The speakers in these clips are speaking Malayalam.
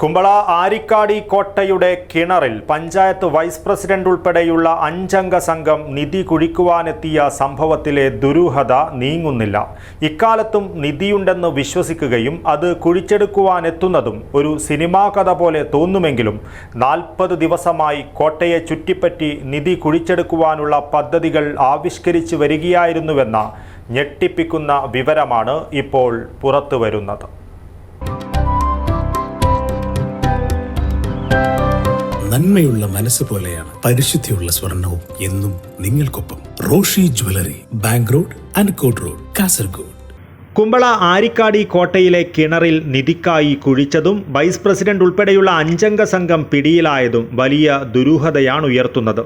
കുമ്പള ആരിക്കാടി കോട്ടയുടെ കിണറിൽ പഞ്ചായത്ത് വൈസ് പ്രസിഡന്റ് ഉൾപ്പെടെയുള്ള അഞ്ചംഗ സംഘം നിധി കുഴിക്കുവാനെത്തിയ സംഭവത്തിലെ ദുരൂഹത നീങ്ങുന്നില്ല. ഇക്കാലത്തും നിധിയുണ്ടെന്ന് വിശ്വസിക്കുകയും അത് കുഴിച്ചെടുക്കുവാനെത്തുന്നതും ഒരു സിനിമാ കഥ പോലെ തോന്നുമെങ്കിലും നാൽപ്പത് ദിവസമായി കോട്ടയെ ചുറ്റിപ്പറ്റി നിധി കുഴിച്ചെടുക്കുവാനുള്ള പദ്ധതികൾ ആവിഷ്കരിച്ചു വരികയായിരുന്നുവെന്ന ഞെട്ടിപ്പിക്കുന്ന വിവരമാണ് ഇപ്പോൾ പുറത്തുവരുന്നത്. നന്മയുള്ള മനസ്സ് പോലെയാണ് പരിശുദ്ധിയുള്ള സ്വർണവും എന്നും നിങ്ങൾക്കൊപ്പം Roshi jewellery bank road Ankot road Kasaragod. Kumbala Arikkadi കോട്ടയിലെ കിണറിൽ നിധിക്കായി കുഴിച്ചതും വൈസ് പ്രസിഡന്റ് ഉൾപ്പെടെയുള്ള അഞ്ചംഗ സംഘം പിടിയിലായതും വലിയ ദുരൂഹതയാണ് ഉയർത്തുന്നത്.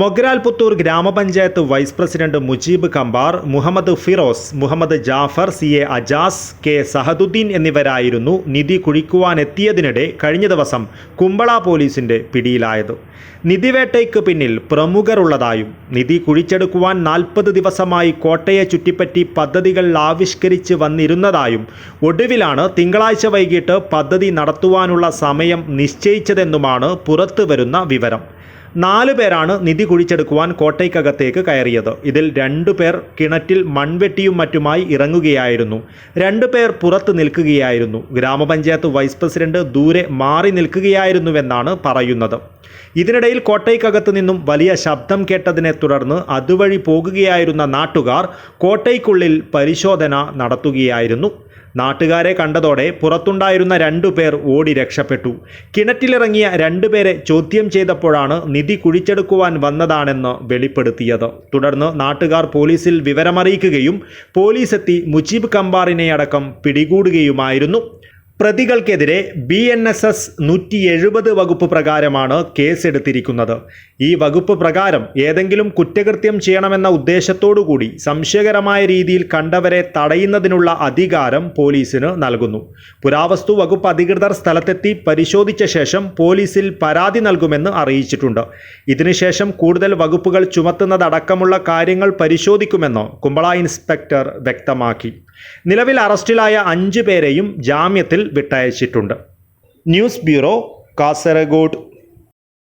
മൊഗ്രാൽ പുത്തൂർ ഗ്രാമപഞ്ചായത്ത് vice president Mujeeb Kampar Muhammad Firoz Muhammad Jafar C A Ajaz K Sahaduddin എന്നിവരായിരുന്നു നിധി കുഴിക്കുവാനെത്തിയതിനിടെ കഴിഞ്ഞ ദിവസം കുമ്പള പോലീസിന്റെ പിടിയിലായത്. നിധിവേട്ടയ്ക്ക് പിന്നിൽ പ്രമുഖരുള്ളതായും നിധി കുഴിച്ചെടുക്കുവാൻ നാൽപ്പത് ദിവസമായി കോട്ടയെ ചുറ്റിപ്പറ്റി പദ്ധതികൾ ആവിഷ്കരിച്ച് വന്നിരുന്നതായും ഒടുവിലാണ് തിങ്കളാഴ്ച വൈകിട്ട് പദ്ധതി നടത്തുവാനുള്ള സമയം നിശ്ചയിച്ചതെന്നുമാണ് പുറത്തുവരുന്ന വിവരം. നാല് പേരാണ് നിധി കുഴിച്ചെടുക്കുവാൻ കോട്ടയ്ക്കകത്തേക്ക് കയറിയത്. ഇതിൽ രണ്ടു പേർ കിണറ്റിൽ മൺവെട്ടിയും മറ്റുമായി ഇറങ്ങുകയായിരുന്നു. രണ്ടു പേർ പുറത്ത് നിൽക്കുകയായിരുന്നു. ഗ്രാമപഞ്ചായത്ത് വൈസ് പ്രസിഡന്റ് ദൂരെ മാറി നിൽക്കുകയായിരുന്നുവെന്നാണ് പറയുന്നത്. ഇതിനിടയിൽ കോട്ടയ്ക്കകത്ത് നിന്നും വലിയ ശബ്ദം കേട്ടതിനെ തുടർന്ന് അതുവഴി പോകുകയായിരുന്ന നാട്ടുകാർ കോട്ടയ്ക്കുള്ളിൽ പരിശോധന നടത്തുകയായിരുന്നു. നാട്ടുകാരെ കണ്ടതോടെ പുറത്തുണ്ടായിരുന്ന രണ്ടു പേർ ഓടി രക്ഷപ്പെട്ടു. കിണറ്റിലിറങ്ങിയ രണ്ടുപേരെ ചോദ്യം ചെയ്തപ്പോഴാണ് നിധി കുഴിച്ചെടുക്കുവാൻ വന്നതാണെന്ന് വെളിപ്പെടുത്തിയത്. തുടർന്ന് നാട്ടുകാർ പോലീസിൽ വിവരമറിയിക്കുകയും പോലീസെത്തി മുജീബ് കമ്പാറിനെ അടക്കം പിടികൂടുകയുമായിരുന്നു. പ്രതികൾക്കെതിരെ ബി എൻ എസ് എസ് നൂറ്റി എഴുപത് വകുപ്പ് പ്രകാരമാണ് കേസെടുത്തിരിക്കുന്നത്. ഈ വകുപ്പ് പ്രകാരം ഏതെങ്കിലും കുറ്റകൃത്യം ചെയ്യണമെന്ന ഉദ്ദേശത്തോടുകൂടി സംശയകരമായ രീതിയിൽ കണ്ടവരെ തടയുന്നതിനുള്ള അധികാരം പോലീസിന് നൽകുന്നു. പുരാവസ്തു വകുപ്പ് അധികൃതർ സ്ഥലത്തെത്തി പരിശോധിച്ച ശേഷം പോലീസിൽ പരാതി നൽകുമെന്ന് അറിയിച്ചിട്ടുണ്ട്. ഇതിനുശേഷം കൂടുതൽ വകുപ്പുകൾ ചുമത്തുന്നതടക്കമുള്ള കാര്യങ്ങൾ പരിശോധിക്കുമെന്ന് കുമ്പള ഇൻസ്പെക്ടർ വ്യക്തമാക്കി. നിലവിൽ അറസ്റ്റിലായ അഞ്ച് പേരെയും ജാമ്യത്തിൽ വിട്ടയച്ചിട്ടുണ്ട്. News bureau Kasaragod.